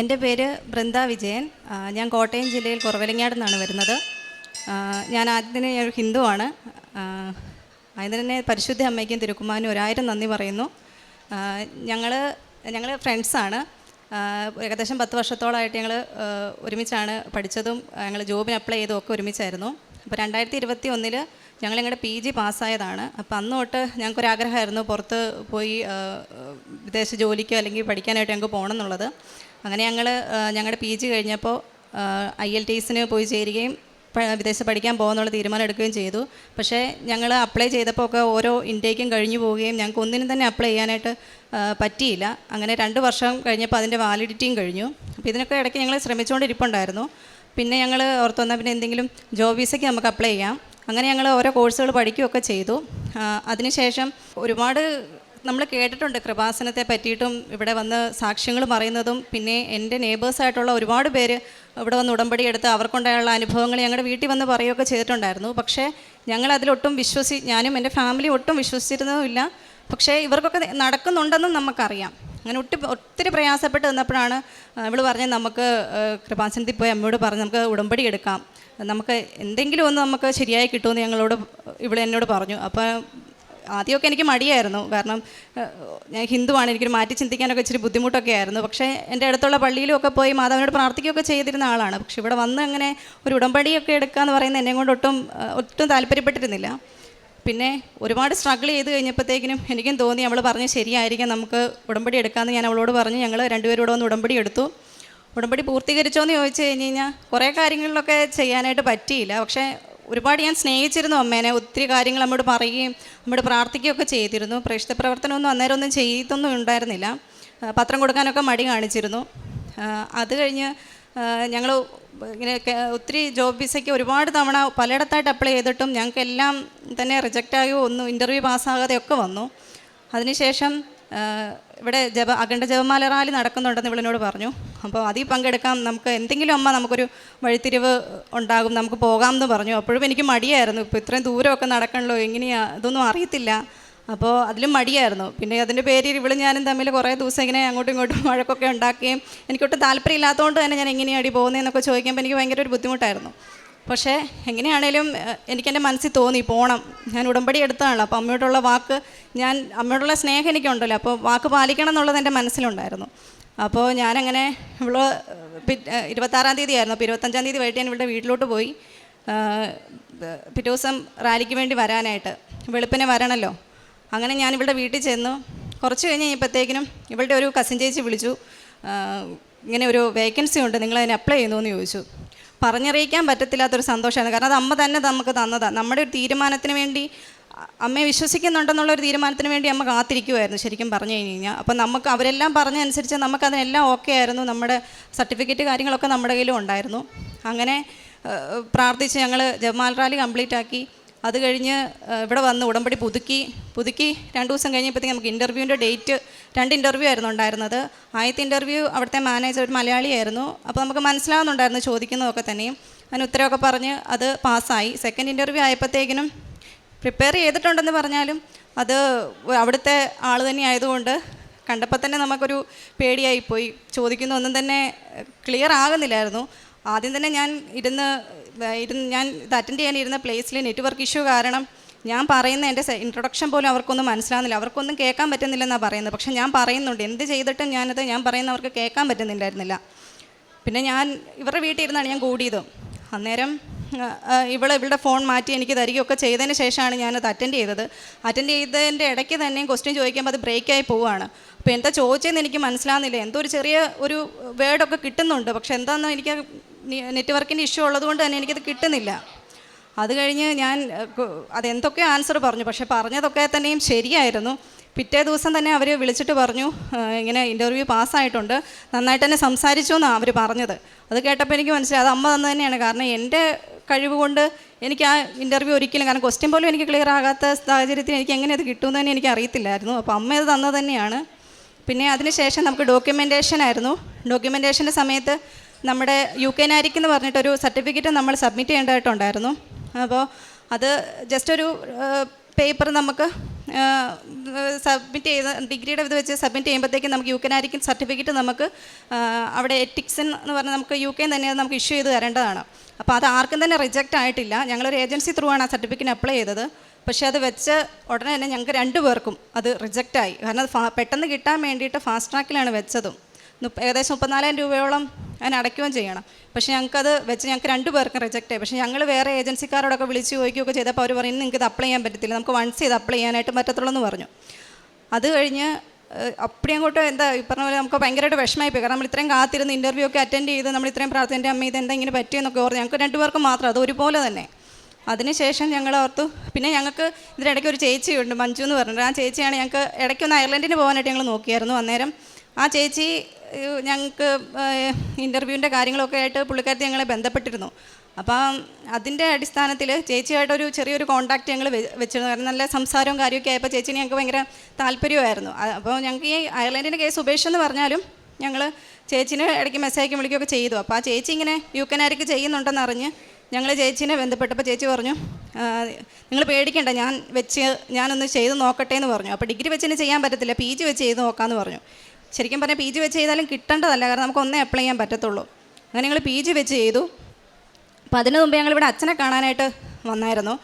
എന്റെ പേര് ബൃന്ദ വിജയൻ. ഞാൻ കോട്ടയം ജില്ലയിൽ കുറവലങ്ങാട് നിന്നാണ് വരുന്നത്. ഞാൻ ആദ്യത്തിന് ഒരു ഹിന്ദുവാണ് അതിന് തന്നെ പരിശുദ്ധ അമ്മയ്ക്കും തിരുക്കുമാനും ഒരായിരം നന്ദി പറയുന്നു. ഞങ്ങൾ ഞങ്ങൾ ഫ്രണ്ട്സാണ് ഏകദേശം പത്ത് വർഷത്തോളമായിട്ട് ഞങ്ങൾ ഒരുമിച്ചാണ് പഠിച്ചതും ഞങ്ങൾ ജോബിന് അപ്ലൈ ചെയ്തും ഒക്കെ ഒരുമിച്ചായിരുന്നു. അപ്പോൾ രണ്ടായിരത്തി ഇരുപത്തി ഒന്നിൽ ഞങ്ങൾ ഞങ്ങളുടെ പി ജി പാസ്സായതാണ്. അപ്പോൾ അന്ന് തൊട്ട് ഞങ്ങൾക്കൊരാഗ്രഹമായിരുന്നു പുറത്ത് പോയി വിദേശ ജോലിക്കോ അല്ലെങ്കിൽ പഠിക്കാനായിട്ട് ഞങ്ങൾക്ക് പോകണം എന്നുള്ളത്. അങ്ങനെ ഞങ്ങൾ ഞങ്ങളുടെ പി ജി കഴിഞ്ഞപ്പോൾ ഐ എൽ ടി പോയി ചേരുകയും വിദേശ പഠിക്കാൻ പോകാമെന്നുള്ള തീരുമാനം എടുക്കുകയും ചെയ്തു. പക്ഷേ ഞങ്ങൾ അപ്ലൈ ചെയ്തപ്പോൾ ഒക്കെ ഓരോ ഇൻടേക്കും കഴിഞ്ഞു പോവുകയും ഞങ്ങൾക്ക് ഒന്നിനും തന്നെ അപ്ലൈ ചെയ്യാനായിട്ട് പറ്റിയില്ല. അങ്ങനെ രണ്ട് വർഷം കഴിഞ്ഞപ്പോൾ അതിന്റെ വാലിഡിറ്റിയും കഴിഞ്ഞു. അപ്പോൾ ഇതിനൊക്കെ ഇടയ്ക്ക് ഞങ്ങൾ ശ്രമിച്ചുകൊണ്ടിരിപ്പുണ്ടായിരുന്നു. പിന്നെ ഞങ്ങൾ ഓർത്തു വന്നാൽ പിന്നെ എന്തെങ്കിലും ജോബ് വിസയ്ക്ക് നമുക്ക് അപ്ലൈ ചെയ്യാം. അങ്ങനെ ഞങ്ങൾ ഓരോ കോഴ്സുകൾ പഠിക്കുകയൊക്കെ ചെയ്തു. അതിനുശേഷം ഒരുപാട് നമ്മൾ കേട്ടിട്ടുണ്ട് കൃപാസനത്തെ പറ്റിയിട്ടും ഇവിടെ വന്ന് സാക്ഷ്യങ്ങൾ പറയുന്നതും. പിന്നെ എന്റെ നേബേഴ്സായിട്ടുള്ള ഒരുപാട് പേര് ഇവിടെ വന്ന് ഉടമ്പടി എടുത്ത് അവർക്കുണ്ടായുള്ള അനുഭവങ്ങൾ ഞങ്ങളുടെ വീട്ടിൽ വന്ന് പറയുകയൊക്കെ ചെയ്തിട്ടുണ്ടായിരുന്നു. പക്ഷേ ഞങ്ങൾ അതിലൊട്ടും വിശ്വസി ഞാനും എന്റെ ഫാമിലി ഒട്ടും വിശ്വസിച്ചിരുന്നതുമില്ല പക്ഷേ ഇവർക്കൊക്കെ നടക്കുന്നുണ്ടെന്നും നമുക്കറിയാം. അങ്ങനെ ഒട്ടി ഒത്തിരി പ്രയാസപ്പെട്ട് നിന്നപ്പോഴാണ് ഇവൾ പറഞ്ഞ് നമുക്ക് കൃപാസനത്തിൽ പോയി അമ്മയോട് പറഞ്ഞ് നമുക്ക് ഉടമ്പടി എടുക്കാം. നമുക്ക് എന്തെങ്കിലും ഒന്ന് നമുക്ക് ശരിയായി കിട്ടുമെന്ന് ഞങ്ങളോട് ഇവിടെ എന്നോട് പറഞ്ഞു. അപ്പോൾ ആദ്യമൊക്കെ എനിക്ക് മടിയായിരുന്നു. കാരണം ഞാൻ ഹിന്ദുവാണ്. എനിക്കൊരു മാറ്റി ചിന്തിക്കാനൊക്കെ ഇച്ചിരി ബുദ്ധിമുട്ടൊക്കെ ആയിരുന്നു. പക്ഷേ എന്റെ അടുത്തുള്ള പള്ളിയിലൊക്കെ പോയി മാതാവിനോട് പ്രാർത്ഥിക്കുകയൊക്കെ ചെയ്തിരുന്ന ആളാണ്. പക്ഷെ ഇവിടെ വന്ന് അങ്ങനെ ഒരു ഉടമ്പടിയൊക്കെ എടുക്കുക എന്ന് പറയുന്നത് എന്നെ കൊണ്ട് ഒട്ടും ഒട്ടും താല്പര്യപ്പെട്ടിരുന്നില്ല. പിന്നെ ഒരുപാട് സ്ട്രഗിൾ ചെയ്ത് കഴിഞ്ഞപ്പോഴത്തേക്കിനും എനിക്കും തോന്നി അവൾ പറഞ്ഞ് ശരിയായിരിക്കാം. നമുക്ക് ഉടമ്പടി എടുക്കാമെന്ന് ഞാൻ അവളോട് പറഞ്ഞു. ഞങ്ങൾ രണ്ടുപേരും കൂടെ വന്ന് ഉടമ്പടി എടുത്തു. ഉടമ്പടി പൂർത്തീകരിച്ചോ എന്ന് ചോദിച്ചു കഴിഞ്ഞ് കഴിഞ്ഞാൽ കുറേ കാര്യങ്ങളിലൊക്കെ ചെയ്യാനായിട്ട് പറ്റിയില്ല. പക്ഷേ ഒരുപാട് ഞാൻ സ്നേഹിച്ചിരുന്നു അമ്മേനെ. ഒത്തിരി കാര്യങ്ങൾ നമ്മോട് പറയുകയും നമ്മോട് പ്രാർത്ഥിക്കുകയൊക്കെ ചെയ്തിരുന്നു. പ്രേക്ഷിത പ്രവർത്തനമൊന്നും അന്നേരം ഒന്നും ചെയ്തൊന്നും ഉണ്ടായിരുന്നില്ല. പത്രം കൊടുക്കാനൊക്കെ മടി കാണിച്ചിരുന്നു. അത് കഴിഞ്ഞ് ഞങ്ങൾ ഇങ്ങനെ ഒത്തിരി ജോബ് വിസയ്ക്ക് ഒരുപാട് തവണ പലയിടത്തായിട്ട് അപ്ലൈ ചെയ്തിട്ടും ഞങ്ങൾക്കെല്ലാം തന്നെ റിജക്റ്റ് ആകുകയോ ഒന്നും ഇന്റർവ്യൂ പാസ്സാകാതെയൊക്കെ വന്നു. അതിനുശേഷം ഇവിടെ ജപ അഖണ്ഡ ജപമാല റാലി നടക്കുന്നുണ്ടെന്ന് ഇവളിനോട് പറഞ്ഞു. അപ്പോൾ അതിൽ പങ്കെടുക്കാം. നമുക്ക് എന്തെങ്കിലും അമ്മ നമുക്കൊരു വഴിത്തിരിവ് ഉണ്ടാകും നമുക്ക് പോകാം എന്ന് പറഞ്ഞു. അപ്പോഴും എനിക്ക് മടിയായിരുന്നു. ഇപ്പോൾ ഇത്രയും ദൂരമൊക്കെ നടക്കണല്ലോ എങ്ങനെയാ? ഇതൊന്നും അറിയത്തില്ല. അപ്പോൾ അതിലും മടിയായിരുന്നു. പിന്നെ അതിന്റെ പേരിൽ ഇവളും ഞാനും തമ്മിൽ കുറേ ദിവസം ഇങ്ങനെ അങ്ങോട്ടും ഇങ്ങോട്ടും വഴക്കൊക്കെ ഉണ്ടാക്കുകയും എനിക്കൊട്ടും താല്പര്യം ഇല്ലാത്തതുകൊണ്ട് തന്നെ ഞാൻ എങ്ങനെയാണ് അടി പോകുന്നതെന്നൊക്കെ ചോദിക്കുമ്പോൾ എനിക്ക് ഭയങ്കര ഒരു ബുദ്ധിമുട്ടായിരുന്നു. പക്ഷേ എങ്ങനെയാണേലും എനിക്ക് എനിക്കെന്റെ മനസ്സിൽ തോന്നി പോകണം ഞാൻ ഉടമ്പടി എടുത്തതാണല്ലോ അപ്പോൾ അമ്മയോടുള്ള വാക്ക് ഞാൻ അമ്മയോടുള്ള സ്നേഹം എനിക്കുണ്ടല്ലോ. അപ്പോൾ വാക്ക് പാലിക്കണം എന്നുള്ളത് എന്റെ മനസ്സിലുണ്ടായിരുന്നു. അപ്പോൾ ഞാനങ്ങനെ ഇവൾ ഇരുപത്താറാം തീയതി ആയിരുന്നു. അപ്പോൾ ഇരുപത്തഞ്ചാം തീയതി വൈകിട്ട് ഞാൻ ഇവളുടെ വീട്ടിലോട്ട് പോയി. പിറ്റേ ദിവസം റാലിക്ക് വേണ്ടി വരാനായിട്ട് വെളുപ്പിനെ വരണമല്ലോ അങ്ങനെ ഞാൻ ഇവളുടെ വീട്ടിൽ ചെന്നു. കുറച്ച് കഴിഞ്ഞ് കഴിഞ്ഞപ്പോഴത്തേക്കിനും ഇവളുടെ ഒരു കസിൻ ചേച്ചി വിളിച്ചു. ഇങ്ങനെ ഒരു വേക്കൻസി ഉണ്ട്. നിങ്ങൾ അതിന് അപ്ലൈ ചെയ്യുന്നു എന്ന് ചോദിച്ചു. പറഞ്ഞറിയിക്കാൻ പറ്റത്തില്ലാത്തൊരു സന്തോഷമാണ് കാരണം അത് അമ്മ തന്നെ നമുക്ക് തന്നതാണ് നമ്മുടെ ഒരു തീരുമാനത്തിന് വേണ്ടി അമ്മയെ വിശ്വസിക്കുന്നുണ്ടെന്നുള്ള ഒരു തീരുമാനത്തിന് വേണ്ടി അമ്മ കാത്തിരിക്കുമായിരുന്നു ശരിക്കും പറഞ്ഞു കഴിഞ്ഞ് കഴിഞ്ഞാൽ അപ്പം നമുക്ക് അവരെല്ലാം പറഞ്ഞനുസരിച്ച് നമുക്ക് അതിനെല്ലാം ഓക്കെ ആയിരുന്നു. നമ്മുടെ സർട്ടിഫിക്കറ്റ് കാര്യങ്ങളൊക്കെ നമ്മുടെ കയ്യിലും ഉണ്ടായിരുന്നു. അങ്ങനെ പ്രാർത്ഥിച്ച് ഞങ്ങൾ ജമാൽ റാലി കംപ്ലീറ്റ് ആക്കി അത് കഴിഞ്ഞ് ഇവിടെ വന്ന് ഉടമ്പടി പുതുക്കി പുതുക്കി രണ്ട് ദിവസം കഴിഞ്ഞപ്പോഴത്തേക്ക് നമുക്ക് ഇന്റർവ്യൂവിന്റെ ഡേറ്റ് രണ്ട് ഇന്റർവ്യൂ ആയിരുന്നു ഉണ്ടായിരുന്നത്. ആദ്യത്തെ ഇന്റർവ്യൂ അവിടുത്തെ മാനേജർ ഒരു മലയാളിയായിരുന്നു അപ്പോൾ നമുക്ക് മനസ്സിലാവുന്നുണ്ടായിരുന്നു ചോദിക്കുന്നതൊക്കെ തന്നെയും. അതിന് ഉത്തരവൊക്കെ പറഞ്ഞ് അത് പാസ്സായി സെക്കൻഡ് ഇന്റർവ്യൂ ആയപ്പോഴത്തേക്കിനും പ്രിപ്പയർ ചെയ്തിട്ടുണ്ടെന്ന് പറഞ്ഞാലും അത് അവിടുത്തെ ആൾ തന്നെ ആയതുകൊണ്ട് കണ്ടപ്പോൾ തന്നെ നമുക്കൊരു പേടിയായിപ്പോയി. ചോദിക്കുന്ന ഒന്നും തന്നെ ക്ലിയർ ആകുന്നില്ലായിരുന്നു. ആദ്യം തന്നെ ഞാൻ ഇരുന്ന് ഇരുന്ന് ഞാൻ ഇത് അറ്റൻഡ് ചെയ്യാനിരുന്ന പ്ലേസിൽ നെറ്റ്വർക്ക് ഇഷ്യൂ കാരണം ഞാൻ പറയുന്ന എന്റെ ഇൻട്രൊഡക്ഷൻ പോലും അവർക്കൊന്നും മനസ്സിലാകുന്നില്ല അവർക്കൊന്നും കേൾക്കാൻ പറ്റുന്നില്ലെന്നാണ് പറയുന്നത്. പക്ഷേ ഞാൻ പറയുന്നുണ്ട്. എന്ത് ചെയ്തിട്ടും ഞാനത് ഞാൻ പറയുന്നവർക്ക് കേൾക്കാൻ പറ്റുന്നില്ലായിരുന്നില്ല. പിന്നെ ഞാൻ ഇവരുടെ വീട്ടിൽ ഇരുന്നാണ് ഞാൻ കൂടിയത്. അന്നേരം ഇവൾ ഇവളുടെ ഫോൺ മാറ്റി എനിക്ക് തരികയൊക്കെ ചെയ്തതിന് ശേഷമാണ് ഞാനത് അറ്റൻഡ് ചെയ്തത്. അറ്റൻഡ് ചെയ്തതിന്റെ ഇടയ്ക്ക് തന്നെ ക്വസ്റ്റ്യൻ ചോദിക്കുമ്പോൾ അത് ബ്രേക്കായി പോവുകയാണ്. അപ്പോൾ എന്താ ചോദിച്ചതെന്ന് എനിക്ക് മനസ്സിലാകുന്നില്ല എന്തോ ഒരു ചെറിയ ഒരു വേർഡൊക്കെ കിട്ടുന്നുണ്ട്. പക്ഷെ എന്താണെന്ന് എനിക്ക് നെറ്റ്വർക്കിന്റെ ഇഷ്യൂ ഉള്ളതുകൊണ്ട് തന്നെ എനിക്കത് കിട്ടുന്നില്ല. അത് കഴിഞ്ഞ് ഞാൻ അതെന്തൊക്കെ ആൻസർ പറഞ്ഞു. പക്ഷേ പറഞ്ഞതൊക്കെ തന്നെയും ശരിയായിരുന്നു. പിറ്റേ ദിവസം തന്നെ അവർ വിളിച്ചിട്ട് പറഞ്ഞു ഇങ്ങനെ ഇന്റർവ്യൂ പാസ്സായിട്ടുണ്ട്. നന്നായിട്ട് തന്നെ സംസാരിച്ചു എന്നാണ് അവർ പറഞ്ഞത്. അത് കേട്ടപ്പോൾ എനിക്ക് മനസ്സിലായി അത് അമ്മ തന്നെ തന്നെയാണ്. കാരണം എന്റെ കഴിവ് കൊണ്ട് എനിക്ക് ആ ഇന്റർവ്യൂ ഒരിക്കലും കാരണം ക്വസ്റ്റ്യൻ പോലും എനിക്ക് ക്ലിയർ ആകാത്ത സാഹചര്യത്തിൽ എനിക്ക് എങ്ങനെ അത് കിട്ടുമെന്ന് തന്നെ എനിക്ക് അറിയത്തില്ലായിരുന്നു. അപ്പോൾ അമ്മ അത് തന്നത് തന്നെയാണ്. പിന്നെ അതിനുശേഷം നമുക്ക് ഡോക്യുമെന്റേഷൻ ആയിരുന്നു. ഡോക്യുമെന്റേഷന്റെ സമയത്ത് നമ്മുടെ യു കെ നാരിക്ക് എന്ന് പറഞ്ഞിട്ടൊരു സർട്ടിഫിക്കറ്റ് നമ്മൾ സബ്മിറ്റ് ചെയ്യേണ്ടതായിട്ടുണ്ടായിരുന്നു. അപ്പോൾ അത് ജസ്റ്റ് ഒരു പേപ്പർ നമുക്ക് സബ്മിറ്റ് ചെയ്ത് ഡിഗ്രിയുടെ ഇത് വെച്ച് സബ്മിറ്റ് ചെയ്യുമ്പോഴത്തേക്കും നമുക്ക് യു കെ നാരിക്കും സർട്ടിഫിക്കറ്റ് നമുക്ക് അവിടെ എറ്റിക്സൻ എന്ന് പറഞ്ഞാൽ നമുക്ക് യു കെ തന്നെ നമുക്ക് ഇഷ്യൂ ചെയ്ത് തരേണ്ടതാണ്. അപ്പോൾ അത് ആർക്കും തന്നെ റിജക്റ്റ് ആയിട്ടില്ല. ഞങ്ങളൊരു ഏജൻസി ത്രൂ ആണ് ആ സർട്ടിഫിക്കറ്റ് അപ്ലൈ ചെയ്തത്. പക്ഷേ അത് വെച്ച് ഉടനെ തന്നെ ഞങ്ങൾക്ക് രണ്ടു പേർക്കും അത് റിജക്റ്റായി കാരണം അത് പെട്ടെന്ന് കിട്ടാൻ വേണ്ടിയിട്ട് ഫാസ്റ്റ് ട്രാക്കിലാണ് വെച്ചതും. ഏകദേശം മുപ്പത്തിനാലായിരം രൂപയോളം അതിന് അടയ്ക്കുകയും ചെയ്യണം. പക്ഷേ ഞങ്ങൾക്കത് വെച്ച് ഞങ്ങൾക്ക് രണ്ട് പേർക്കും റിജക്റ്റ് ആയി. പക്ഷേ ഞങ്ങൾ വേറെ ഏജൻസിക്കാരോടൊക്കെ വിളിച്ച് ചോദിക്കുകയൊക്കെ ചെയ്തപ്പോൾ അവർ പറയുന്നത് നിങ്ങൾക്ക് ഇത് അപ്ലൈ ചെയ്യാൻ പറ്റത്തില്ല. നമുക്ക് വൺസ് ചെയ്ത് അപ്ലൈ ചെയ്യാനായിട്ട് പറ്റത്തുള്ളൂ എന്ന് പറഞ്ഞു. അത് കഴിഞ്ഞ് അപ്പടി അങ്ങോട്ട് എന്താ ഈ പറഞ്ഞ പോലെ നമുക്ക് ഭയങ്കരമായിട്ട് വിഷമമായി പോയി. കാരണം നമ്മൾ ഇത്രയും കാത്തിരുന്ന് ഇന്റർവ്യൂ ഒക്കെ അറ്റൻഡ് ചെയ്ത് നമ്മൾ ഇത്രയും പ്രാർത്ഥന എന്റെ അമ്മ ഇത് എന്താ ഇങ്ങനെ പറ്റിയെന്നൊക്കെ ഓർത്ത് ഞങ്ങൾക്ക് രണ്ടുപേർക്കും മാത്രം. അത് ഒരുപോലെ തന്നെ. അതിനുശേഷം ഞങ്ങൾ ഓർത്തു പിന്നെ ഞങ്ങൾക്ക് ഇതിനിടയ്ക്ക് ഒരു ചേച്ചിയുണ്ട് മഞ്ജു എന്ന് പറഞ്ഞിട്ട്. ആ ചേച്ചിയാണ് ഞങ്ങൾക്ക് ഇടയ്ക്കൊന്ന് അയർലൻഡിന് പോകാനായിട്ട് ഞങ്ങൾ നോക്കിയായിരുന്നു. അന്നേരം ആ ചേച്ചി ഞങ്ങൾക്ക് ഇന്റർവ്യൂവിന്റെ കാര്യങ്ങളൊക്കെ ആയിട്ട് പുള്ളിക്കാരത്തി ഞങ്ങളെ ബന്ധപ്പെട്ടിരുന്നു. അപ്പം അതിന്റെ അടിസ്ഥാനത്തിൽ ചേച്ചിയായിട്ടൊരു ചെറിയൊരു കോൺടാക്റ്റ് ഞങ്ങൾ വെച്ചിരുന്നു. കാരണം നല്ല സംസാരവും കാര്യമൊക്കെ ആയപ്പോൾ ചേച്ചി ഞങ്ങൾക്ക് ഭയങ്കര താല്പര്യമായിരുന്നു. അപ്പോൾ ഞങ്ങൾക്ക് ഈ അയർലൻഡിന്റെ കേസ് ഉപേക്ഷിച്ചെന്ന് പറഞ്ഞാലും ഞങ്ങൾ ചേച്ചിനെ ഇടയ്ക്ക് മെസ്സേജ് അയക്കും വിളിക്കുകയൊക്കെ ചെയ്തു. അപ്പോൾ ആ ചേച്ചി ഇങ്ങനെ യു കെനാരിക്ക് ചെയ്യുന്നുണ്ടെന്ന് അറിഞ്ഞ് ഞങ്ങൾ ചേച്ചിനെ ബന്ധപ്പെട്ടപ്പോൾ ചേച്ചി പറഞ്ഞു നിങ്ങൾ പേടിക്കണ്ട ഞാൻ വെച്ച് ഞാനൊന്ന് ചെയ്ത് നോക്കട്ടെ എന്ന് പറഞ്ഞു. അപ്പോൾ ഡിഗ്രി വെച്ച് ഇനി ചെയ്യാൻ പറ്റത്തില്ല പി ജി വെച്ച് ചെയ്ത് നോക്കാമെന്ന് പറഞ്ഞു. ശരിക്കും പറഞ്ഞാൽ പി ജി വെച്ച് ചെയ്താലും കിട്ടേണ്ടതല്ല. കാരണം നമുക്ക് ഒന്നേ അപ്ലൈ ചെയ്യാൻ പറ്റത്തുള്ളൂ. അങ്ങനെ ഞങ്ങൾ പി ജി വെച്ച് ചെയ്തു. അപ്പോൾ അതിന് മുമ്പ് ഞങ്ങളിവിടെ അച്ഛനെ കാണാനായിട്ട് വന്നായിരുന്നു.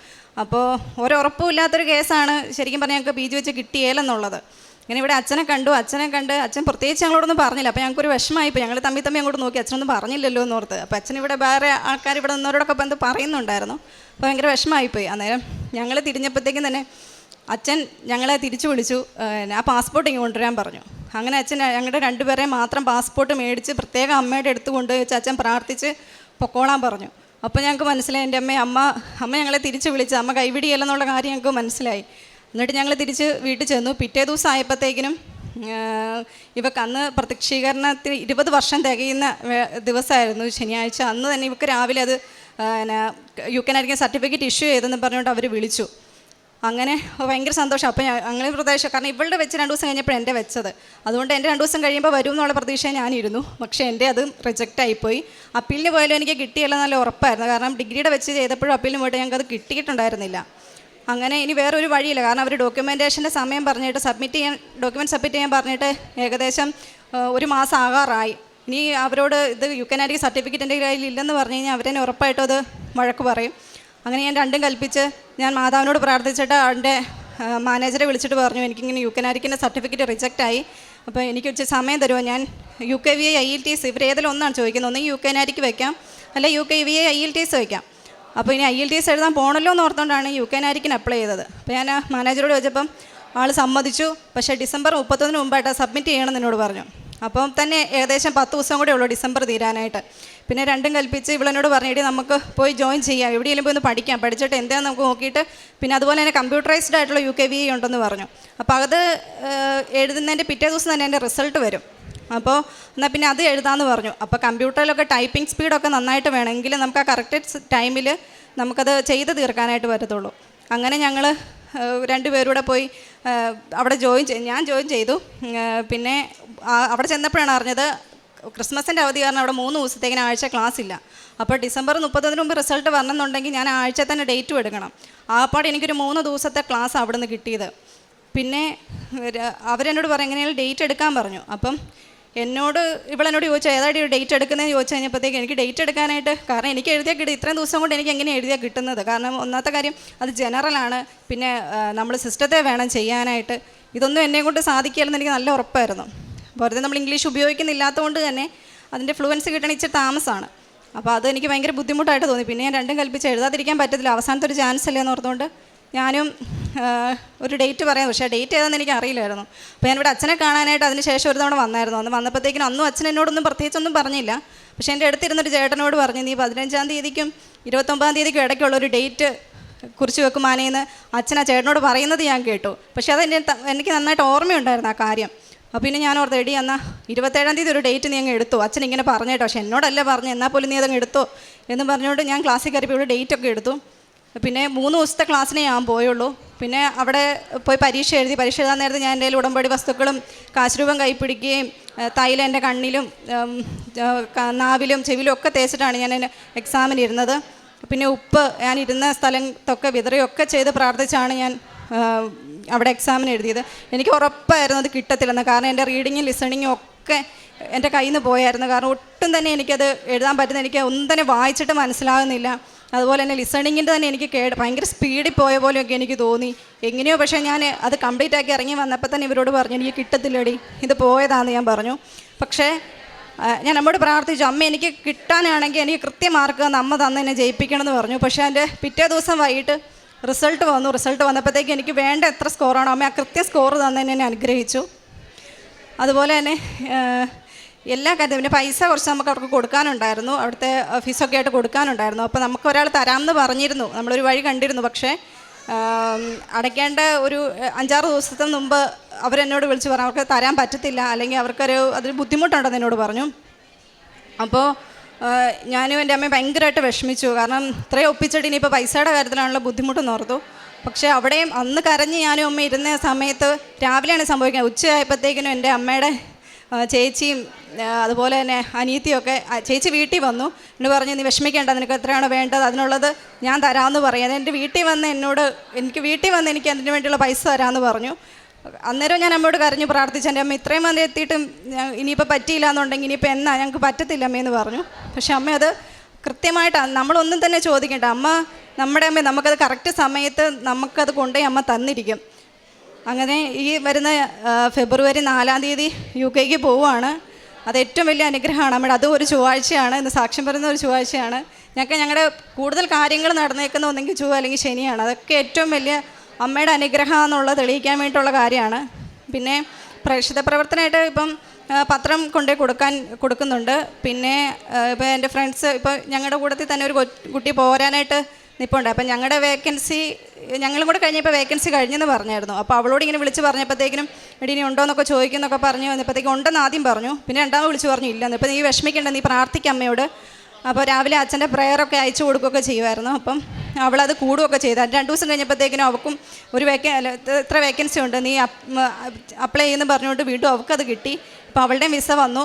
അപ്പോൾ ഒരുറപ്പുമില്ലാത്തൊരു കേസാണ് ശരിക്കും പറഞ്ഞാൽ ഞങ്ങൾക്ക് പി ജി വെച്ച് കിട്ടിയേലെന്നുള്ളത്. ഇങ്ങനെ ഇവിടെ അച്ഛനെ കണ്ടു അച്ഛനെ കണ്ട് അച്ഛൻ പ്രത്യേകിച്ച് ഞങ്ങളോടൊന്നും പറഞ്ഞില്ല. അപ്പോൾ ഞങ്ങൾക്കൊരു വിഷമമായിപ്പോൾ ഞങ്ങൾ തമ്മിൽ തമ്മി അങ്ങോട്ട് നോക്കി അച്ഛനൊന്നും പറഞ്ഞില്ലല്ലോ എന്ന് ഓർത്ത്. അപ്പോൾ അച്ഛൻ ഇവിടെ വേറെ ആൾക്കാർ ഇവിടെ നിന്നവരോടൊക്കെ ബന്ധം പറയുന്നുണ്ടായിരുന്നു. അപ്പോൾ ഭയങ്കര വിഷമമായിപ്പോയി അന്നേരം ഞങ്ങൾ തിരിഞ്ഞപ്പോഴത്തേക്കും തന്നെ അച്ഛൻ ഞങ്ങളെ തിരിച്ചു വിളിച്ചു. ആ പാസ്പോർട്ട് ഇങ്ങ് കൊണ്ടുവരാൻ പറഞ്ഞു. അങ്ങനെ അച്ഛൻ ഞങ്ങളുടെ രണ്ടുപേരെ മാത്രം പാസ്പോർട്ട് മേടിച്ച് പ്രത്യേകം അമ്മയുടെ അടുത്ത് കൊണ്ടുവച്ച് അച്ഛൻ പ്രാർത്ഥിച്ച് പൊക്കോളാൻ പറഞ്ഞു. അപ്പോൾ ഞങ്ങൾക്ക് മനസ്സിലായി എന്റെ അമ്മ അമ്മ അമ്മ ഞങ്ങളെ തിരിച്ച് വിളിച്ച് അമ്മ കൈവിടിയല്ലെന്നുള്ള കാര്യം ഞങ്ങൾക്ക് മനസ്സിലായി. എന്നിട്ട് ഞങ്ങൾ തിരിച്ച് വീട്ടിൽ ചെന്നു. പിറ്റേ ദിവസം ആയപ്പോഴത്തേക്കിനും ഇവക്ക് അന്ന് പ്രത്യക്ഷീകരണത്തിന് ഇരുപത് വർഷം തികയുന്ന ദിവസമായിരുന്നു ശനിയാഴ്ച. അന്ന് തന്നെ ഇവക്ക് രാവിലെ അത് യു പിന്നെ യു കെനായിരിക്കും സർട്ടിഫിക്കറ്റ് ഇഷ്യൂ ചെയ്തെന്ന് പറഞ്ഞുകൊണ്ട് അവർ വിളിച്ചു. അങ്ങനെ ഭയങ്കര സന്തോഷം. അപ്പം അങ്ങനെ പ്രദേശം കാരണം ഇവളുടെ വെച്ച് രണ്ട് ദിവസം കഴിഞ്ഞപ്പോൾ എന്റെ വെച്ചത്. അതുകൊണ്ട് എന്റെ രണ്ട് ദിവസം കഴിയുമ്പോൾ വരും എന്നുള്ള പ്രതീക്ഷ ഞാനിരുന്നു. പക്ഷേ എന്റെ അത് റിജക്റ്റ് ആയിപ്പോയി. അപ്പീലിന് പോയാലും എനിക്ക് കിട്ടിയല്ല നല്ല ഉറപ്പായിരുന്നു. കാരണം ഡിഗ്രിയുടെ വെച്ച് ചെയ്തപ്പോഴും അപ്പീലിന് പോയിട്ട് ഞങ്ങൾക്ക് അത് കിട്ടിയിട്ടുണ്ടായിരുന്നില്ല. അങ്ങനെ ഇനി വേറൊരു വഴിയില്ല. കാരണം അവർ ഡോക്യുമെന്റേഷന്റെ സമയം പറഞ്ഞിട്ട് സബ്മിറ്റ് ചെയ്യാൻ ഡോക്യുമെന്റ് സബ്മിറ്റ് ചെയ്യാൻ പറഞ്ഞിട്ട് ഏകദേശം ഒരു മാസം ആകാറായി. ഇനി അവരോട് ഇത് യു കെനാരി സർട്ടിഫിക്കറ്റ് എന്റെ കയ്യിൽ ഇല്ലെന്ന് പറഞ്ഞു കഴിഞ്ഞാൽ അവരെന്നെ ഉറപ്പായിട്ടും അത് വഴക്ക് പറയും. അങ്ങനെ ഞാൻ രണ്ടും കൽപ്പിച്ച് ഞാൻ മാതാവിനോട് പ്രാർത്ഥിച്ചിട്ട് അവന്റെ മാനേജറെ വിളിച്ചിട്ട് പറഞ്ഞു എനിക്കിങ്ങനെ യു കെനാരിക്കിന്റെ സർട്ടിഫിക്കറ്റ് റിജക്റ്റ് ആയി. അപ്പോൾ എനിക്ക് ഒരു സമയം തരുമോ? ഞാൻ U K V I I T S ഇവർ ഏതെങ്കിലും ഒന്നാണ് ചോദിക്കുന്നത്. ഒന്നെങ്കിൽ യു കെനാരിക്ക് വയ്ക്കാം അല്ലെ U K V I I T S വയ്ക്കാം അപ്പോൾ ഇനി ഐ എൽ ടി എസ് എഴുതാൻ പോകണല്ലോ എന്ന് ഓർത്തുകൊണ്ടാണ് യു കെ നാരിക്കിന് അപ്ലൈ ചെയ്തത്. അപ്പോൾ ഞാൻ മാനേജറോട് ചോദിച്ചപ്പം ആൾ സമ്മതിച്ചു. പക്ഷേ ഡിസംബർ മുപ്പത്തൊന്നിന് മുമ്പായിട്ട് സബ്മിറ്റ് ചെയ്യണം എന്നോട് പറഞ്ഞു. അപ്പം തന്നെ ഏകദേശം പത്ത് ദിവസം കൂടെ ഉള്ളൂ ഡിസംബർ തീരാനായിട്ട്. പിന്നെ രണ്ടും കൽപ്പിച്ച് ഇവളെന്നോട് പറഞ്ഞിട്ട് "എടീ നമുക്ക് പോയി ജോയിൻ ചെയ്യാം. എവിടെയെങ്കിലും പോയി ഒന്ന് പഠിക്കാം. പഠിച്ചിട്ട് എന്താണെന്ന് നമുക്ക് നോക്കിയിട്ട് പിന്നെ അതുപോലെ തന്നെ കമ്പ്യൂട്ടറൈസ്ഡ് ആയിട്ടുള്ള യു കെ വി ഉണ്ടെന്ന് പറഞ്ഞു. അപ്പോൾ അത് എഴുതുന്നതിന്റെ പിറ്റേ ദിവസം തന്നെ എന്റെ റിസൾട്ട് വരും. അപ്പോൾ എന്നാൽ പിന്നെ അത് എഴുതാമെന്ന് പറഞ്ഞു. അപ്പോൾ കമ്പ്യൂട്ടറിലൊക്കെ ടൈപ്പിംഗ് സ്പീഡൊക്കെ നന്നായിട്ട് വേണമെങ്കിൽ നമുക്ക് ആ കറക്റ്റ് ടൈമിൽ നമുക്കത് ചെയ്ത് തീർക്കാനായിട്ട് പറ്റത്തുള്ളൂ. അങ്ങനെ ഞങ്ങൾ രണ്ടുപേരൂടെ പോയി അവിടെ ജോയിൻ ഞാൻ ജോയിൻ ചെയ്തു. പിന്നെ അവിടെ ചെന്നപ്പോഴാണ് അറിഞ്ഞത് ക്രിസ്മസിന്റെ അവധി കാരണം അവിടെ മൂന്ന് ദിവസത്തേക്കിന് ആഴ്ച ക്ലാസ് ഇല്ല. അപ്പോൾ ഡിസംബർ മുപ്പത്തൊന്നിന് മുമ്പ് റിസൾട്ട് വരണമെന്നുണ്ടെങ്കിൽ ഞാൻ ആഴ്ച തന്നെ ഡേറ്റും എടുക്കണം. ആപ്പാട് എനിക്കൊരു മൂന്ന് ദിവസത്തെ ക്ലാസ് അവിടെ നിന്ന് കിട്ടിയത്. പിന്നെ അവരെന്നോട് പറഞ്ഞു എങ്ങനെയാലും ഡേറ്റ് എടുക്കാൻ പറഞ്ഞു. അപ്പം എന്നോട് ഇവളെന്നോട് ചോദിച്ചു ഏതായിട്ട് ഡേറ്റ് എടുക്കുന്നതെന്ന് ചോദിച്ചു കഴിഞ്ഞപ്പോഴത്തേക്ക് എനിക്ക് ഡേറ്റ് എടുക്കാനായിട്ട് കാരണം എനിക്ക് എഴുതിയാൽ കിട്ടും ഇത്രയും ദിവസം കൊണ്ട് എനിക്ക് എങ്ങനെ എഴുതിയാൽ കിട്ടുന്നത്? കാരണം ഒന്നാമത്തെ കാര്യം അത് ജനറലാണ് പിന്നെ നമ്മൾ സിസ്റ്റത്തെ വേണം ചെയ്യാനായിട്ട്. ഇതൊന്നും എന്നെ കൊണ്ട് സാധിക്കില്ലെന്ന് എനിക്ക് നല്ല ഉറപ്പായിരുന്നു. വെറുതെ നമ്മൾ ഇംഗ്ലീഷ് ഉപയോഗിക്കുന്നില്ലാത്തതുകൊണ്ട് തന്നെ അതിന്റെ ഫ്ലുവൻസ് കിട്ടണ ഇച്ചിരി താമസമാണ് അപ്പോൾ അത് എനിക്ക് ഭയങ്കര ബുദ്ധിമുട്ടായിട്ട് തോന്നി. പിന്നെ ഞാൻ രണ്ടും കൽപ്പിച്ച് എഴുതാതിരിക്കാൻ പറ്റത്തില്ല. അവസാനത്തെ ഒരു ചാൻസ് അല്ലേ എന്ന് ഓർത്തുകൊണ്ട് ഞാനും ഒരു ഡേറ്റ് പറയാം. പക്ഷേ ഡേറ്റ് ഏതാണെന്ന് എനിക്ക് അറിയില്ലായിരുന്നു. അപ്പോൾ ഞാനിവിടെ അച്ഛനെ കാണാനായിട്ട് അതിന് ശേഷം ഒരു തവണ വന്നായിരുന്നു. അന്ന് വന്നപ്പോഴത്തേക്കിനും അന്നും അച്ഛൻ എന്നോടൊന്നും പ്രത്യേകിച്ചൊന്നും പറഞ്ഞില്ല. പക്ഷേ എന്റെ അടുത്തിരുന്നൊരു ചേട്ടനോട് പറഞ്ഞു നീ പതിനഞ്ചാം തീയതിക്കും ഇരുപത്തൊമ്പതാം തീയതിക്കും ഇടയ്ക്കുള്ള ഒരു ഡേറ്റ് കുറിച്ച് വെക്കുമാനേന്ന് അച്ഛൻ ആ ചേട്ടനോട് പറയുന്നത് ഞാൻ കേട്ടു. പക്ഷേ അത് എനിക്ക് നന്നായിട്ട് ഓർമ്മയുണ്ടായിരുന്നു ആ കാര്യം. അപ്പോൾ പിന്നെ ഞാൻ ഓർത്ത് എടി എന്നാൽ ഇരുപത്തേഴാം തീയതി ഒരു ഡേറ്റ് നീ അങ്ങ് എടുത്തു. അച്ഛൻ ഇങ്ങനെ പറഞ്ഞേട്ടോ പക്ഷെ എന്നോടല്ല പറഞ്ഞു എന്നാൽ പോലും നീ അതങ്ങ് എടുത്തോ? എന്ന് പറഞ്ഞുകൊണ്ട് ഞാൻ ക്ലാസ്സിൽ കയറിയപ്പോൾ ഇവിടെ ഡേറ്റ് ഒക്കെ എടുത്തു. പിന്നെ മൂന്ന് ദിവസത്തെ ക്ലാസ്സിനെ ഞാൻ പോയുള്ളൂ. പിന്നെ അവിടെ പോയി പരീക്ഷ എഴുതി പരീക്ഷ എഴുതാൻ നേരത്തെ ഞാൻ എന്റെ ഉടമ്പടി വസ്തുക്കളും കാശുരൂപം കൈപ്പിടിക്കുകയും തൈല എന്റെ കണ്ണിലും നാവിലും ചെവിലും ഒക്കെ തേച്ചിട്ടാണ് ഞാൻ എന്റെ എക്സാമിന് ഇരുന്നത്. പിന്നെ ഉപ്പ് ഞാൻ ഇരുന്ന സ്ഥലത്തൊക്കെ വിതറുകയൊക്കെ ചെയ്ത് പ്രാർത്ഥിച്ചാണ് ഞാൻ അവിടെ എക്സാമിന് എഴുതിയത്. എനിക്ക് ഉറപ്പായിരുന്നു അത് കിട്ടത്തില്ലെന്ന്. കാരണം എന്റെ റീഡിങ്ങും ലിസണിങ്ങും ഒക്കെ എന്റെ കയ്യിൽ നിന്ന് പോയായിരുന്നു. കാരണം ഒട്ടും തന്നെ എനിക്കത് എഴുതാൻ പറ്റുന്ന എനിക്ക് ഒന്നും തന്നെ വായിച്ചിട്ട് മനസ്സിലാകുന്നില്ല അതുപോലെ തന്നെ ലിസണിങ്ങിന്റെ തന്നെ എനിക്ക് കേട്. ഭയങ്കര സ്പീഡിൽ പോയ പോലെയൊക്കെ എനിക്ക് തോന്നി. എങ്ങനെയോ പക്ഷേ ഞാൻ അത് കംപ്ലീറ്റ് ആക്കി ഇറങ്ങി വന്നപ്പോൾ തന്നെ ഇവരോട് പറഞ്ഞു എനിക്ക് കിട്ടത്തില്ലടി. ഇത് പോയതാണെന്ന് ഞാൻ പറഞ്ഞു. പക്ഷേ ഞാൻ നമ്മോട് പ്രാർത്ഥിച്ചു അമ്മ എനിക്ക് കിട്ടാനാണെങ്കിൽ എനിക്ക് കൃത്യമാർക്ക് അമ്മ തന്നെ എന്നെ ജയിപ്പിക്കണം എന്ന് പറഞ്ഞു. പക്ഷേ എന്റെ പിറ്റേ ദിവസം വൈകിട്ട് റിസൾട്ട് വന്നു റിസൾട്ട് വന്നപ്പോഴത്തേക്ക് എനിക്ക് വേണ്ട എത്ര സ്കോറാണോ അമ്മ ആ കൃത്യ സ്കോർ തന്നെ എന്നെ അനുഗ്രഹിച്ചു. അതുപോലെ തന്നെ എല്ലാ കാര്യത്തിലും പിന്നെ പൈസ കുറച്ച് നമുക്ക് അവർക്ക് കൊടുക്കാനുണ്ടായിരുന്നു അവിടുത്തെ ഫീസൊക്കെ ആയിട്ട് കൊടുക്കാനുണ്ടായിരുന്നു. അപ്പോൾ നമുക്ക് ഒരാൾ തരാമെന്ന് പറഞ്ഞിരുന്നു നമ്മളൊരു വഴി കണ്ടിരുന്നു. പക്ഷേ അടയ്ക്കേണ്ട ഒരു അഞ്ചാറ് ദിവസത്തിന് മുമ്പ് അവരെന്നോട് വിളിച്ച് പറഞ്ഞു അവർക്ക് തരാൻ പറ്റത്തില്ല അല്ലെങ്കിൽ അവർക്കൊരു അതിൽ ബുദ്ധിമുട്ടുണ്ടെന്ന് എന്നോട് പറഞ്ഞു. അപ്പോൾ ഞാനും എന്റെ അമ്മയും ഭയങ്കരമായിട്ട് വിഷമിച്ചു. കാരണം ഇത്രയും ഒപ്പിച്ചിട്ട് ഇനിയിപ്പോൾ പൈസയുടെ കാര്യത്തിലാണല്ലോ ബുദ്ധിമുട്ട് ഓർത്തു. പക്ഷേ അവിടെയും അന്ന് കരഞ്ഞ് ഞാനും അമ്മ ഇരുന്ന സമയത്ത് രാവിലെയാണ് സംഭവിക്കുന്നത്. ഉച്ചയായപ്പോഴത്തേക്കിനും എന്റെ അമ്മയുടെ ചേച്ചിയും അതുപോലെ തന്നെ അനിയത്തിയൊക്കെ ചേച്ചി വീട്ടിൽ വന്നു. എന്ന് പറഞ്ഞു നീ വിഷമിക്കേണ്ട നിനക്ക് എത്രയാണോ വേണ്ടത് അതിനുള്ളത് ഞാൻ തരാമെന്ന് പറഞ്ഞു. എന്റെ വീട്ടിൽ വന്ന് എന്നോട് എനിക്ക് വീട്ടിൽ വന്ന് എനിക്ക് അതിന് വേണ്ടിയുള്ള പൈസ തരാമെന്ന് പറഞ്ഞു. അന്നേരം ഞാൻ അമ്മയോട് കരഞ്ഞു പ്രാർത്ഥിച്ചു. എന്റെ അമ്മ ഇത്രയും വന്ന് എത്തിയിട്ടും ഇനിയിപ്പോൾ പറ്റിയില്ല എന്നുണ്ടെങ്കിൽ ഇനിയിപ്പോൾ എന്നാ? ഞങ്ങൾക്ക് പറ്റത്തില്ല അമ്മയെന്ന് പറഞ്ഞു. പക്ഷെ അമ്മ അത് കൃത്യമായിട്ട് നമ്മളൊന്നും തന്നെ ചോദിക്കേണ്ട. അമ്മ നമ്മുടെ അമ്മ നമുക്കത് കറക്റ്റ് സമയത്ത് നമുക്കത് കൊണ്ടുപോയി അമ്മ തന്നിരിക്കും. അങ്ങനെ ഈ വരുന്ന ഫെബ്രുവരി നാലാം തീയതി യു കെക്ക് പോവുകയാണ്. അത് ഏറ്റവും വലിയ അനുഗ്രഹമാണ് അമ്മയുടെ. അതും ഒരു ചൊവ്വാഴ്ചയാണ് ഇന്ന് സാക്ഷ്യം പറയുന്ന ഒരു ചൊവ്വാഴ്ചയാണ്. ഞങ്ങൾക്ക് ഞങ്ങളുടെ കൂടുതൽ കാര്യങ്ങൾ നടന്നേക്കുന്ന ഒന്നെങ്കിൽ ചൊവ്വ അല്ലെങ്കിൽ ശനിയാണ്. അതൊക്കെ ഏറ്റവും വലിയ അമ്മയുടെ അനുഗ്രഹം എന്നുള്ളത് തെളിയിക്കാൻ വേണ്ടിയിട്ടുള്ള കാര്യമാണ്. പിന്നെ പ്രേക്ഷിത പ്രവർത്തനമായിട്ട് ഇപ്പം പത്രം കൊണ്ടേ കൊടുക്കാൻ കൊടുക്കുന്നുണ്ട്. പിന്നെ ഇപ്പോൾ എന്റെ ഫ്രണ്ട്സ് ഇപ്പോൾ ഞങ്ങളുടെ കൂട്ടത്തിൽ തന്നെ ഒരു കുട്ടി പോരാനായിട്ട് നിൽപ്പുണ്ട് അപ്പം ഞങ്ങളുടെ വേക്കൻസി ഞങ്ങളും കൂടെ കഴിഞ്ഞപ്പോൾ വേക്കൻസി കഴിഞ്ഞെന്ന് പറഞ്ഞായിരുന്നു. അപ്പോൾ അവളോട് ഇങ്ങനെ വിളിച്ച് പറഞ്ഞപ്പോഴത്തേക്കിനും എടി ഇനി ഉണ്ടോ എന്നൊക്കെ ചോദിക്കുന്നൊക്കെ പറഞ്ഞു. വന്നപ്പോഴത്തേക്കും ഉണ്ടെന്ന് ആദ്യം പറഞ്ഞു. പിന്നെ രണ്ടാമത് വിളിച്ച് പറഞ്ഞു ഇല്ലെന്ന് ഇപ്പം നീ വിഷമിക്കേണ്ട നീ പ്രാർത്ഥിക്കാം അമ്മയോട്. അപ്പോൾ രാവിലെ അച്ഛന്റെ പ്രെയറൊക്കെ അയച്ചു കൊടുക്കുകയൊക്കെ ചെയ്യുമായിരുന്നു. അപ്പം അവളത് കൂടുകയൊക്കെ ചെയ്തു. രണ്ട് ദിവസം കഴിഞ്ഞപ്പോഴത്തേക്കിനും അവൾക്കും ഒരു വേക്ക ഇത്ര വേക്കൻസി ഉണ്ട്. നീ അപ്ലൈ ചെയ്യുന്നു പറഞ്ഞുകൊണ്ട് വീണ്ടും അവൾക്കത് കിട്ടി. അപ്പോൾ അവളുടെ വിസ വന്നു.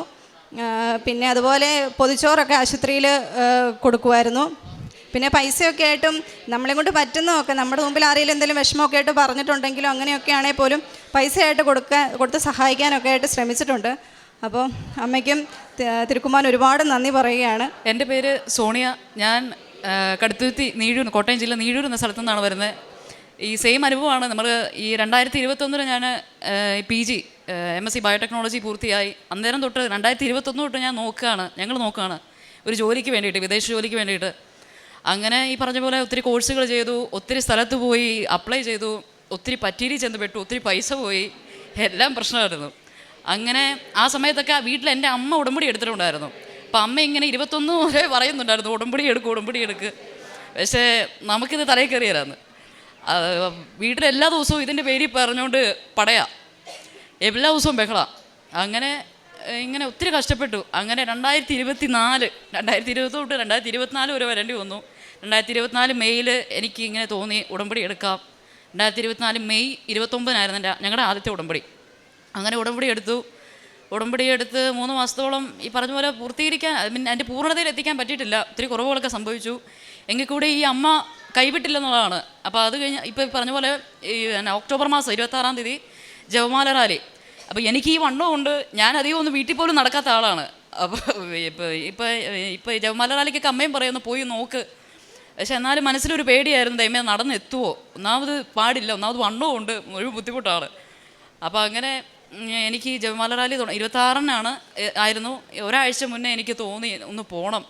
പിന്നെ അതുപോലെ പൊതിച്ചോറൊക്കെ ആശുപത്രിയിൽ കൊടുക്കുമായിരുന്നു. പിന്നെ പൈസയൊക്കെ ആയിട്ടും നമ്മളെ കൊണ്ട് പറ്റുന്നതൊക്കെ നമ്മുടെ മുമ്പിൽ ആരെങ്കിലും എന്തെങ്കിലും വിഷമമൊക്കെ ആയിട്ട് പറഞ്ഞിട്ടുണ്ടെങ്കിലും അങ്ങനെയൊക്കെ ആണെങ്കിൽ പോലും പൈസയായിട്ട് കൊടുക്കാൻ കൊടുത്ത് സഹായിക്കാനൊക്കെ ആയിട്ട് ശ്രമിച്ചിട്ടുണ്ട്. അപ്പോൾ അമ്മയ്ക്കും തിരുക്കുമാൻ ഒരുപാട് നന്ദി പറയുകയാണ്. എന്റെ പേര് സോണിയ. ഞാൻ കടുത്തുത്തി നീഴൂർ കോട്ടയം ജില്ല നീഴൂർ എന്ന സ്ഥലത്തു നിന്നാണ് വരുന്നത്. ഈ സെയിം അനുഭവമാണ് നമ്മൾ ഈ രണ്ടായിരത്തി ഇരുപത്തൊന്നിന് ഞാൻ P G M S C biotechnology പൂർത്തിയായി. അന്നേരം തൊട്ട് രണ്ടായിരത്തി ഇരുപത്തൊന്ന് തൊട്ട് ഞാൻ നോക്കുകയാണ്. ഞങ്ങൾ നോക്കുകയാണ്. ഒരു ജോലിക്ക് വേണ്ടിയിട്ട് വിദേശ ജോലിക്ക് വേണ്ടിയിട്ട്. അങ്ങനെ ഈ പറഞ്ഞ പോലെ ഒത്തിരി കോഴ്സുകൾ ചെയ്തു ഒത്തിരി സ്ഥലത്ത് പോയി അപ്ലൈ ചെയ്തു ഒത്തിരി പറ്റീരി ചെന്ന് പെട്ടു ഒത്തിരി പൈസ പോയി. എല്ലാം പ്രശ്നമായിരുന്നു. അങ്ങനെ ആ സമയത്തൊക്കെ വീട്ടിൽ എന്റെ അമ്മ ഉടമ്പടി എടുത്തിട്ടുണ്ടായിരുന്നു. അപ്പം അമ്മ ഇങ്ങനെ ഇരുപത്തൊന്ന് വരെ പറയുന്നുണ്ടായിരുന്നു ഉടമ്പടി എടുക്കും ഉടമ്പടി എടുക്ക്. പക്ഷേ നമുക്കിത് തലയിൽ കയറിയതാന്ന് വീട്ടിൽ എല്ലാ ദിവസവും ഇതിന്റെ പേരിൽ പറഞ്ഞുകൊണ്ട് പടയാ. എല്ലാ ദിവസവും ബഹള. അങ്ങനെ ഇങ്ങനെ ഒത്തിരി കഷ്ടപ്പെട്ടു. അങ്ങനെ രണ്ടായിരത്തി ഇരുപത്തി നാല് രണ്ടായിരത്തി ഇരുപത്തി തൊട്ട് രണ്ടായിരത്തി ഇരുപത്തിനാല് വരെ വരേണ്ടി വന്നു. രണ്ടായിരത്തി ഇരുപത്തിനാല് മെയ്യിൽ എനിക്ക് ഇങ്ങനെ തോന്നി ഉടമ്പടി എടുക്കാം. രണ്ടായിരത്തി ഇരുപത്തിനാല് മെയ് ഇരുപത്തൊമ്പതിനായിരുന്നു എന്റെ ഞങ്ങളുടെ ആദ്യത്തെ ഉടമ്പടി. അങ്ങനെ ഉടമ്പടി എടുത്തു. ഉടമ്പടി എടുത്ത് മൂന്ന് മാസത്തോളം ഈ പറഞ്ഞ പോലെ പൂർത്തീകരിക്കാൻ മീൻ അതിന്റെ പൂർണതയിൽ എത്തിക്കാൻ പറ്റിയിട്ടില്ല. ഒത്തിരി കുറവുകളൊക്കെ സംഭവിച്ചു. എങ്കിൽ കൂടി ഈ അമ്മ കൈവിട്ടില്ലെന്നുള്ളതാണ്. അപ്പോൾ അത് കഴിഞ്ഞ് ഇപ്പോൾ പറഞ്ഞ പോലെ ഈ ഒക്ടോബർ മാസം ഇരുപത്താറാം തീയതി ജപമാല റാലി. അപ്പോൾ എനിക്ക് ഈ വണ്ണവും ഉണ്ട്. ഞാൻ അധികം ഒന്ന് വീട്ടിൽ പോലും നടക്കാത്ത ആളാണ്. അപ്പോൾ ഇപ്പോൾ ഇപ്പോൾ ഇപ്പോൾ ജപമാല റാലിക്കൊക്കെ അമ്മയും പറയുന്നു പോയി നോക്ക്. പക്ഷെ എന്നാലും മനസ്സിലൊരു പേടിയായിരുന്നു ദൈവമേ നടന്നെത്തുവോ? ഒന്നാമത് പാടില്ല ഒന്നാമത് വണ്ണവും ഉണ്ട് ഒരു ബുദ്ധിമുട്ടാണ്. അപ്പോൾ അങ്ങനെ എനിക്ക് ജപമാല റാലി തുടങ്ങി ഇരുപത്താറിനാണ് ആയിരുന്നു. ഒരാഴ്ച മുന്നേ എനിക്ക് തോന്നി ഒന്ന് പോകണം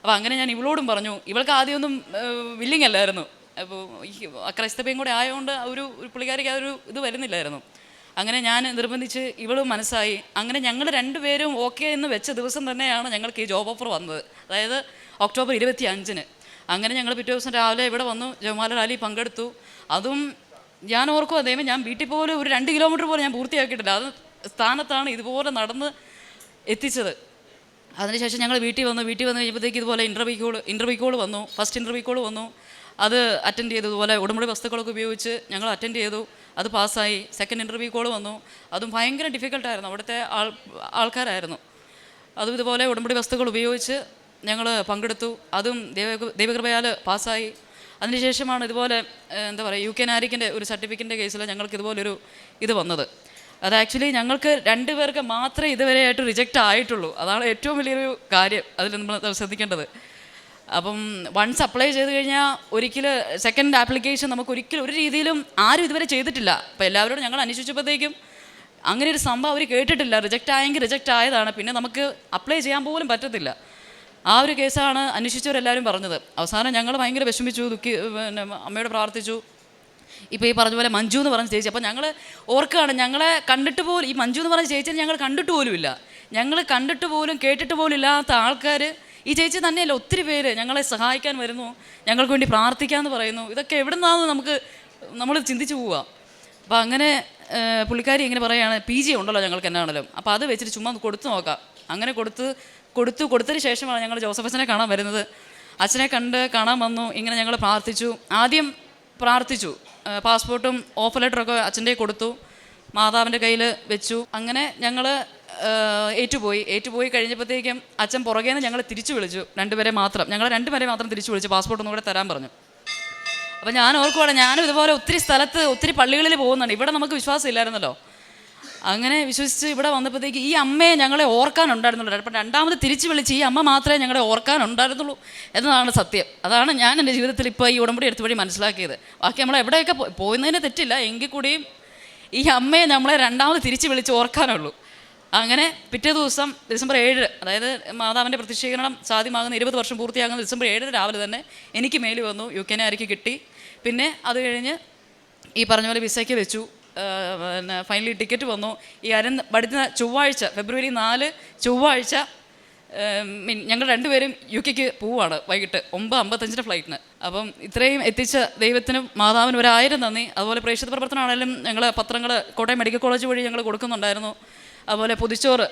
അപ്പോൾ അങ്ങനെ ഞാൻ ഇവളോടും പറഞ്ഞു ഇവൾക്ക് ആദ്യമൊന്നും വില്ലിങ് അല്ലായിരുന്നു. അപ്പോൾ ഈ അക്രൈസ്തവയും കൂടെ ആയതുകൊണ്ട് ഒരു പുള്ളിക്കാരിക്ക് ആ ഒരു ഇത് വരുന്നില്ലായിരുന്നു. അങ്ങനെ ഞാൻ നിർബന്ധിച്ച് ഇവളും മനസ്സായി. അങ്ങനെ ഞങ്ങൾ രണ്ടുപേരും ഓക്കെ എന്ന് വെച്ച ദിവസം തന്നെയാണ് ഞങ്ങൾക്ക് ഈ ജോബ് ഓഫർ വന്നത്. അതായത് ഒക്ടോബർ ഇരുപത്തി അഞ്ചിന് അങ്ങനെ ഞങ്ങൾ പിറ്റേ ദിവസം രാവിലെ ഇവിടെ വന്നു ജവമാല റാലി പങ്കെടുത്തു. അതും ഞാൻ ഓർക്കും അതേ ഞാൻ വീട്ടിൽ പോലും ഒരു രണ്ട് കിലോമീറ്റർ പോലും ഞാൻ പൂർത്തിയാക്കിയിട്ടില്ല. അത് സ്ഥാനത്താണ് ഇതുപോലെ നടന്ന് എത്തിച്ചത്. അതിനുശേഷം ഞങ്ങൾ വീട്ടിൽ വന്നു. വീട്ടിൽ വന്നു കഴിഞ്ഞപ്പോഴത്തേക്ക് ഇതുപോലെ ഇന്റർവ്യൂ കോൾ ഇന്റർവ്യൂ കോൾ വന്നു. ഫസ്റ്റ് ഇന്റർവ്യൂ കോൾ വന്നു. അത് അറ്റൻഡ് ചെയ്തു ഇതുപോലെ ഉടമ്പടി വസ്തുക്കളൊക്കെ ഉപയോഗിച്ച് ഞങ്ങൾ അറ്റൻഡ് ചെയ്തു. അത് പാസ്സായി. സെക്കൻഡ് ഇന്റർവ്യൂ കോൾ വന്നു. അതും ഭയങ്കര ഡിഫിക്കൽട്ടായിരുന്നു അവിടുത്തെ ആൾ ആൾക്കാരായിരുന്നു. അതും ഇതുപോലെ ഉടമ്പടി വസ്തുക്കൾ ഉപയോഗിച്ച് ഞങ്ങൾ പങ്കെടുത്തു. അതും ദൈവ ദൈവകൃപയാൽ പാസ്സായി. അതിനുശേഷമാണ് ഇതുപോലെ എന്താ പറയുക യു കെ നാരിക്കിന്റെ ഒരു സർട്ടിഫിക്കറ്റിന്റെ കേസിൽ ഞങ്ങൾക്ക് ഇതുപോലൊരു ഇത് വന്നത്. അത് ആക്ച്വലി ഞങ്ങൾക്ക് രണ്ട് പേർക്ക് മാത്രമേ ഇതുവരെയായിട്ട് റിജക്റ്റ് ആയിട്ടുള്ളൂ. അതാണ് ഏറ്റവും വലിയൊരു കാര്യം അതിൽ നമ്മൾ ശ്രദ്ധിക്കേണ്ടത്. അപ്പം വൺസ് അപ്ലൈ ചെയ്ത് കഴിഞ്ഞാൽ ഒരിക്കൽ സെക്കൻഡ് ആപ്ലിക്കേഷൻ നമുക്ക് ഒരിക്കലും ഒരു രീതിയിലും ആരും ഇതുവരെ ചെയ്തിട്ടില്ല. അപ്പോൾ എല്ലാവരോടും ഞങ്ങൾ അന്വേഷിച്ചപ്പോഴത്തേക്കും അങ്ങനെ ഒരു സംഭവം അവർ കേട്ടിട്ടില്ല. റിജക്റ്റ് ആയെങ്കിൽ റിജക്റ്റ് ആയതാണ്. പിന്നെ നമുക്ക് അപ്ലൈ ചെയ്യാൻ പോലും പറ്റത്തില്ല. ആ ഒരു കേസാണ് അന്വേഷിച്ചവരെല്ലാവരും പറഞ്ഞത്. അവസാനം ഞങ്ങൾ ഭയങ്കര വിഷമിച്ചു ദുഃഖി പിന്നെ അമ്മയോട് പ്രാർത്ഥിച്ചു. ഇപ്പോൾ ഈ പറഞ്ഞ പോലെ മഞ്ജു എന്ന് പറഞ്ഞ ചേച്ചി അപ്പോൾ ഞങ്ങൾ ഓർക്കുകയാണ് ഞങ്ങളെ കണ്ടിട്ട് പോലും ഈ മഞ്ജു എന്ന് പറഞ്ഞ ചേച്ചിനെ ഞങ്ങൾ കണ്ടിട്ട് പോലുമില്ല ഞങ്ങൾ കണ്ടിട്ട് പോലും കേട്ടിട്ട് പോലും ഇല്ലാത്ത ആൾക്കാർ ഈ ചേച്ചി തന്നെയല്ല ഒത്തിരി പേര് ഞങ്ങളെ സഹായിക്കാൻ വരുന്നു ഞങ്ങൾക്ക് വേണ്ടി പ്രാർത്ഥിക്കാമെന്ന് പറയുന്നു. ഇതൊക്കെ എവിടെ നിന്നാണെന്ന് നമുക്ക് നമ്മൾ ചിന്തിച്ചു പോവുക അപ്പോൾ അങ്ങനെ പുള്ളിക്കാരി ഇങ്ങനെ പറയുകയാണ് പി ജി ഉണ്ടല്ലോ ഞങ്ങൾക്ക് എന്നാണല്ലോ അപ്പോൾ അത് വെച്ചിട്ട് ചുമ്മാ കൊടുത്തു നോക്കാം. അങ്ങനെ കൊടുത്ത് കൊടുത്തു കൊടുത്തതിന് ശേഷമാണ് ഞങ്ങൾ ജോസഫ് അച്ഛനെ കാണാൻ വരുന്നത്. അച്ഛനെ കണ്ട് കാണാൻ വന്നു ഇങ്ങനെ ഞങ്ങൾ പ്രാർത്ഥിച്ചു. ആദ്യം പ്രാർത്ഥിച്ചു. പാസ്പോർട്ടും ഓഫർ ലെറ്ററൊക്കെ അച്ഛന്റെ കൊടുത്തു. മാതാവിന്റെ കയ്യിൽ വെച്ചു. അങ്ങനെ ഞങ്ങൾ ഏറ്റുപോയി. ഏറ്റുപോയി കഴിഞ്ഞപ്പോഴത്തേക്കും അച്ഛൻ പുറകേ നിന്ന് ഞങ്ങൾ തിരിച്ചു വിളിച്ചു. രണ്ടുപേരെ മാത്രം. ഞങ്ങൾ രണ്ടുപേരെ മാത്രം തിരിച്ചു വിളിച്ചു. പാസ്പോർട്ട് ഒന്നും കൂടെ തരാൻ പറഞ്ഞു. അപ്പോൾ ഞാൻ ഓർക്കുവാണ് ഞാനും ഇതുപോലെ ഒത്തിരി സ്ഥലത്ത് ഒത്തിരി പള്ളികളിൽ പോകുന്നുണ്ട്. ഇവിടെ നമുക്ക് വിശ്വാസം ഇല്ലായിരുന്നല്ലോ. അങ്ങനെ വിശ്വസിച്ച് ഇവിടെ വന്നപ്പോഴത്തേക്ക് ഈ അമ്മയെ ഞങ്ങളെ ഓർക്കാനുണ്ടായിരുന്നുള്ളൂ. അപ്പം രണ്ടാമത് തിരിച്ചു വിളിച്ച് ഈ അമ്മ മാത്രമേ ഞങ്ങളെ ഓർക്കാനുണ്ടായിരുന്നുള്ളൂ എന്നതാണ് സത്യം. അതാണ് ഞാൻ എന്റെ ജീവിതത്തിൽ ഇപ്പോൾ ഈ ഉടമ്പടി എടുത്ത വഴി മനസ്സിലാക്കിയത്. ബാക്കി നമ്മൾ എവിടെയൊക്കെ പോ- പോകുന്നതിന് തെറ്റില്ല. എങ്കിൽ കൂടിയും ഈ അമ്മയെ നമ്മളെ രണ്ടാമത് തിരിച്ചു വിളിച്ച് ഓർക്കാനുള്ളൂ. അങ്ങനെ പിറ്റേ ദിവസം ഡിസംബർ ഏഴ് അതായത് മാതാവിന്റെ പ്രത്യക്ഷീകരണം സാധ്യമാകുന്ന ഇരുപത് വർഷം പൂർത്തിയാകുന്ന ഡിസംബർ ഏഴ് രാവിലെ തന്നെ എനിക്ക് മേലിൽ വന്നു. യു കെ ആർക്ക് കിട്ടി. പിന്നെ അത് കഴിഞ്ഞ് ഈ പറഞ്ഞ പോലെ വിസയ്ക്ക് വെച്ചു. പിന്നെ ഫൈനലി ടിക്കറ്റ് വന്നു. ഈ അരന്ന് പഠിക്കുന്ന ചൊവ്വാഴ്ച ഫെബ്രുവരി നാല് ചൊവ്വാഴ്ച മീൻ ഞങ്ങൾ രണ്ടുപേരും യു കെക്ക് പോവുകയാണ് വൈകിട്ട് ഒമ്പത് അമ്പത്തഞ്ചിന്റെ ഫ്ലൈറ്റിന് അപ്പം ഇത്രയും എത്തിച്ച ദൈവത്തിനും മാതാവിനും ഒരായിരം നന്ദി. അതുപോലെ പ്രേക്ഷിത പ്രവർത്തനമാണെങ്കിലും ഞങ്ങൾ പത്രങ്ങൾ കോട്ടയം മെഡിക്കൽ കോളേജ് വഴി ഞങ്ങൾ കൊടുക്കുന്നുണ്ടായിരുന്നു. അതുപോലെ പൊതിച്ചോറ്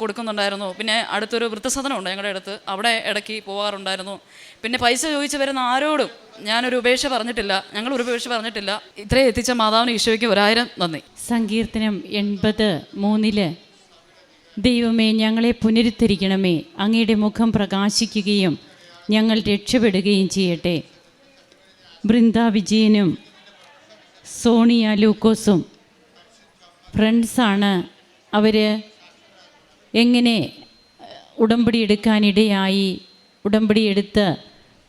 കൊടുക്കുന്നുണ്ടായിരുന്നു. പിന്നെ അടുത്തൊരു വൃത്തസദനമുണ്ട് ഞങ്ങളുടെ അടുത്ത്. അവിടെ ഇടയ്ക്ക് പോകാറുണ്ടായിരുന്നു പിന്നെ പൈസ ചോദിച്ച് വരുന്ന ആരോടും ഞാനൊരു ഉപേക്ഷ പറഞ്ഞിട്ടില്ല. ഞങ്ങൾ ഒരു ഉപേക്ഷ പറഞ്ഞിട്ടില്ല. ഇത്രയും എത്തിച്ച മാതാവിന് ഈശോയ്ക്ക് ഒരായിരം നന്ദി. സങ്കീർത്തനം എൺപത് മൂന്നിൽ ദൈവമേ ഞങ്ങളെ പുനരുദ്ധരിക്കണമേ. അങ്ങയുടെ മുഖം പ്രകാശിക്കുകയും ഞങ്ങൾ രക്ഷപ്പെടുകയും ചെയ്യട്ടെ. ബൃന്ദ വിജയനും സോണിയ ലൂക്കോസും ഫ്രണ്ട്സാണ് അവർ എങ്ങനെ ഉടമ്പടി എടുക്കാനിടയായി ഉടമ്പടി എടുത്ത്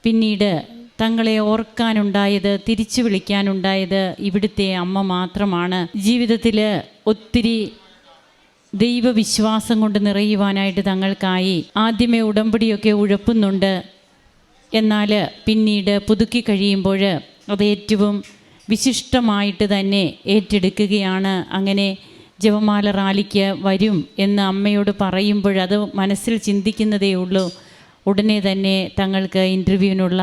പിന്നീട് തങ്ങളെ ഓർക്കാനുണ്ടായത് തിരിച്ചു വിളിക്കാനുണ്ടായത് ഇവിടുത്തെ അമ്മ മാത്രമാണ്. ജീവിതത്തിൽ ഒത്തിരി ദൈവവിശ്വാസം കൊണ്ട് നിറയുവാനായിട്ട് തങ്ങൾക്കായി ആദ്യമേ ഉടമ്പടിയൊക്കെ ഉഴപ്പുന്നുണ്ട്. എന്നാൽ പിന്നീട് പുതുക്കി കഴിയുമ്പോൾ അത് ഏറ്റവും വിശിഷ്ടമായിട്ട് തന്നെ ഏറ്റെടുക്കുകയാണ്. അങ്ങനെ ജപമാല റാലിക്ക് വരും എന്ന് അമ്മയോട് പറയുമ്പോൾ അത് മനസ്സിൽ ചിന്തിക്കുന്നതേ ഉള്ളൂ. ഉടനെ തന്നെ തങ്ങൾക്ക് ഇന്റർവ്യൂവിനുള്ള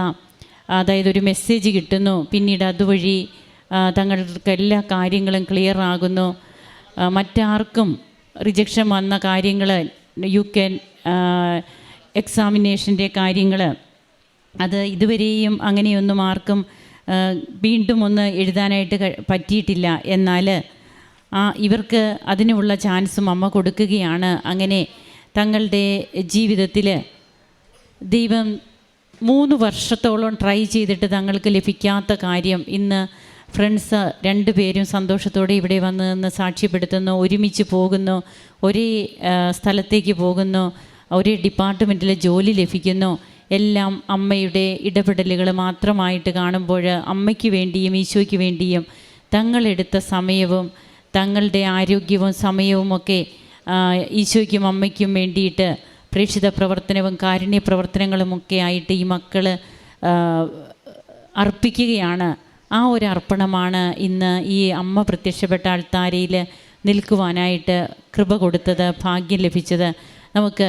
അതായത് ഒരു മെസ്സേജ് കിട്ടുന്നു. പിന്നീട് അതുവഴി തങ്ങൾക്ക് എല്ലാ കാര്യങ്ങളും ക്ലിയർ ആകുന്നു. മറ്റാർക്കും റിജക്ഷൻ വന്ന കാര്യങ്ങൾ യു കെൻ എക്സാമിനേഷന്റെ കാര്യങ്ങൾ അത് ഇതുവരെയും അങ്ങനെയൊന്നും ആർക്കും വീണ്ടും ഒന്ന് എഴുതാനായിട്ട് പറ്റിയിട്ടില്ല. എന്നാൽ ആ ഇവർക്ക് അതിനുള്ള ചാൻസും അമ്മ കൊടുക്കുകയാണ്. അങ്ങനെ തങ്ങളുടെ ജീവിതത്തിൽ ദൈവം മൂന്ന് വർഷത്തോളം ട്രൈ ചെയ്തിട്ട് തങ്ങൾക്ക് ലഭിക്കാത്ത കാര്യം ഇന്ന് ഫ്രണ്ട്സ് രണ്ടുപേരും സന്തോഷത്തോടെ ഇവിടെ വന്ന് നിന്ന് സാക്ഷ്യപ്പെടുത്തുന്നു ഒരുമിച്ച് പോകുന്നു ഒരേ സ്ഥലത്തേക്ക് പോകുന്നു ഒരേ ഡിപ്പാർട്ട്മെന്റിൽ ജോലി ലഭിക്കുന്നു. എല്ലാം അമ്മയുടെ ഇടപെടലുകൾ മാത്രമായിട്ട് കാണുമ്പോൾ അമ്മയ്ക്ക് വേണ്ടിയും ഈശോയ്ക്ക് വേണ്ടിയും തങ്ങളെടുത്ത സമയവും തങ്ങളുടെ ആരോഗ്യവും സമയവും ഒക്കെ ഈശോയ്ക്കും അമ്മയ്ക്കും വേണ്ടിയിട്ട് പ്രേക്ഷിത പ്രവർത്തനവും കാരുണ്യ പ്രവർത്തനങ്ങളുമൊക്കെ ആയിട്ട് ഈ മക്കൾ അർപ്പിക്കുകയാണ്. ആ ഒരു അർപ്പണമാണ് ഇന്ന് ഈ അമ്മ പ്രത്യക്ഷപ്പെട്ട ആൾത്താരയിൽ നിൽക്കുവാനായിട്ട് കൃപ കൊടുത്തത് ഭാഗ്യം ലഭിച്ചത്. നമുക്ക്